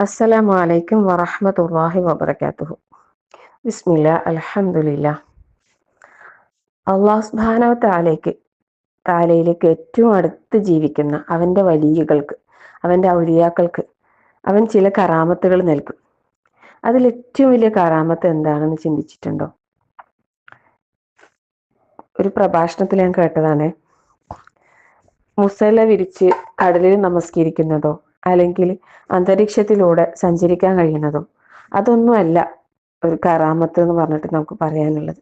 അസ്സലാമു അലൈക്കും വറഹ്മത്തുള്ളാഹി വബറകാതുഹു. ബിസ്മില്ല അലഹമുല്ല അള്ളാഹു സുബ്ഹാനഹു തആലയ്ക്ക് താലയിലേക്ക് ഏറ്റവും അടുത്ത് ജീവിക്കുന്ന അവന്റെ വലിയകൾക്ക് അവന്റെ ഔലിയാക്കൾക്ക് അവൻ ചില കറാമത്തുകൾ നൽകും. അതിൽ ഏറ്റവും വലിയ കറാമത്ത് എന്താണെന്ന് ചിന്തിച്ചിട്ടുണ്ടോ? ഒരു പ്രഭാഷണത്തിൽ ഞാൻ കേട്ടതാണ്. മുസല വിരിച്ച് കടലിൽ നമസ്കരിക്കുന്നതോ? അല്ലെങ്കിൽ അന്തരീക്ഷത്തിലൂടെ സഞ്ചരിക്കാൻ കഴിയുന്നതും അതൊന്നുമല്ല ഒരു കറാമത്ത് എന്ന് പറഞ്ഞിട്ട് നമുക്ക് പറയാനുള്ളത്.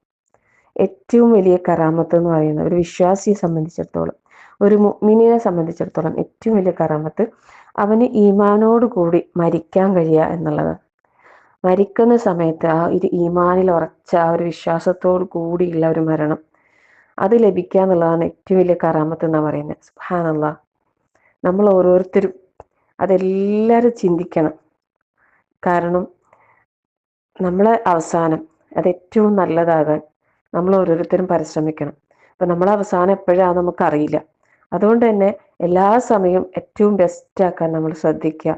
ഏറ്റവും വലിയ കറാമത്ത് എന്ന് പറയുന്നത് ഒരു വിശ്വാസിയെ സംബന്ധിച്ചിടത്തോളം ഒരു മുഅ്മിനിനെ സംബന്ധിച്ചിടത്തോളം ഏറ്റവും വലിയ കറാമത്ത് അവന് ഈമാനോട് കൂടി മരിക്കാൻ കഴിയുക എന്നുള്ളത് മരിക്കുന്ന സമയത്ത് ആ ഒരു ഈമാനിൽ ഉറച്ച ആ ഒരു വിശ്വാസത്തോട് കൂടിയുള്ള ഒരു മരണം അത് ലഭിക്കുക എന്നുള്ളതാണ് ഏറ്റവും വലിയ കറാമത്ത് എന്നാണ് പറയുന്നത്. സുഹാനുള്ള നമ്മൾ ഓരോരുത്തരും അതെല്ലാവരും ചിന്തിക്കണം. കാരണം നമ്മളെ അവസാനം അത് ഏറ്റവും നല്ലതാകാൻ നമ്മൾ ഓരോരുത്തരും പരിശ്രമിക്കണം. അപ്പം നമ്മളെ അവസാനം എപ്പോഴാണ് നമുക്കറിയില്ല. അതുകൊണ്ട് തന്നെ എല്ലാ സമയവും ഏറ്റവും ബെസ്റ്റാക്കാൻ നമ്മൾ ശ്രദ്ധിക്കുക.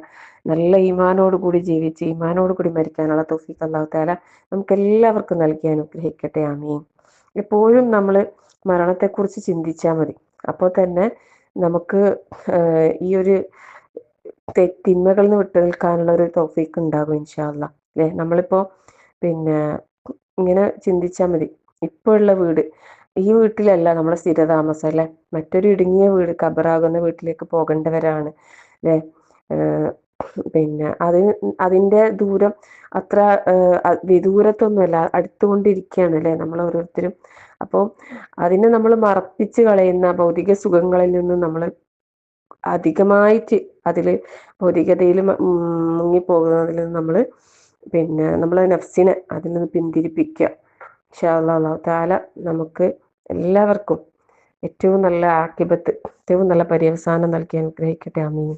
നല്ല ഈമാനോട് കൂടി ജീവിച്ച് ഈമാനോട് കൂടി മരിക്കാനുള്ള തോഫിക്ക് അള്ളാഹു താല നമുക്ക് എല്ലാവർക്കും നൽകി അനുഗ്രഹിക്കട്ടെ. ആമീൻ. എപ്പോഴും നമ്മൾ മരണത്തെക്കുറിച്ച് ചിന്തിച്ചാൽ മതി. അപ്പോൾ തന്നെ നമുക്ക് ഈ ഒരു തിന്മകളിൽ നിന്ന് വിട്ടു നിൽക്കാനുള്ള ഒരു തോഫീക്ക് ഉണ്ടാകും ഇൻഷാല്ല അല്ലേ. നമ്മളിപ്പോ പിന്നെ ഇങ്ങനെ ചിന്തിച്ചാൽ മതി. ഇപ്പോഴുള്ള വീട് ഈ വീട്ടിലല്ല നമ്മളെ സ്ഥിരതാമസം അല്ലെ? മറ്റൊരു ഇടുങ്ങിയ വീട് കബറാകുന്ന വീട്ടിലേക്ക് പോകേണ്ടവരാണ്. അല്ലെ? പിന്നെ അതിന് അതിന്റെ ദൂരം അത്ര വിദൂരത്തൊന്നുമല്ല അടുത്തുകൊണ്ടിരിക്കുകയാണ് അല്ലെ? നമ്മൾ ഓരോരുത്തരും. അപ്പോൾ അതിനെ നമ്മൾ മറപ്പിച്ച് കളയുന്ന ഭൗതിക സുഖങ്ങളിൽ നിന്ന് നമ്മൾ അധികമായിട്ട് അതിൽ ഭൗതികതയിൽ മുങ്ങിപ്പോകുന്നതിൽ നിന്ന് നമ്മൾ പിന്നെ നമ്മൾ നഫ്സിനെ അതിൽ നിന്ന് പിന്തിരിപ്പിക്കുക. അള്ളാഹു താല നമുക്ക് എല്ലാവർക്കും ഏറ്റവും നല്ല ആക്കിബത്ത് ഏറ്റവും നല്ല പര്യവസാനം നൽകി അനുഗ്രഹിക്കട്ടെ. അമീൻ